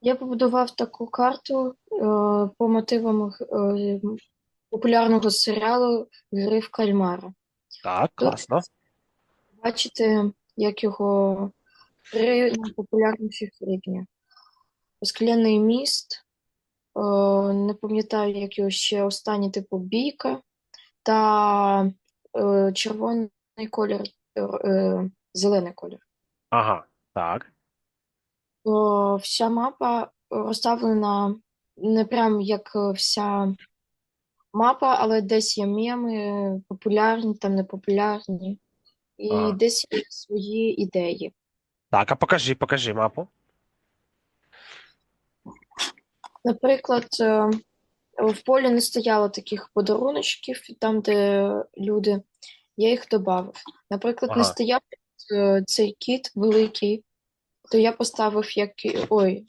Я побудував таку карту е, по мотивам е, популярного серіалу Гри в кальмара. Так, Тут класно. бачите, як його три найпопулярніших рівня. Скляний міст, е, не пам'ятаю, як його ще останній, типу бійка, та е, червоний колір, е, е, зелений колір. Ага, так. О, вся мапа розставлена не прям як е, вся мапа, але десь є меми, популярні, там непопулярні, і Ага. десь є свої ідеї. Так, а покажи, покажи мапу. Наприклад, е, в полі не стояло таких подаруночків, там, де люди, я їх додав. Наприклад, не Ага. стояв е, цей кіт великий, то я поставив як ой,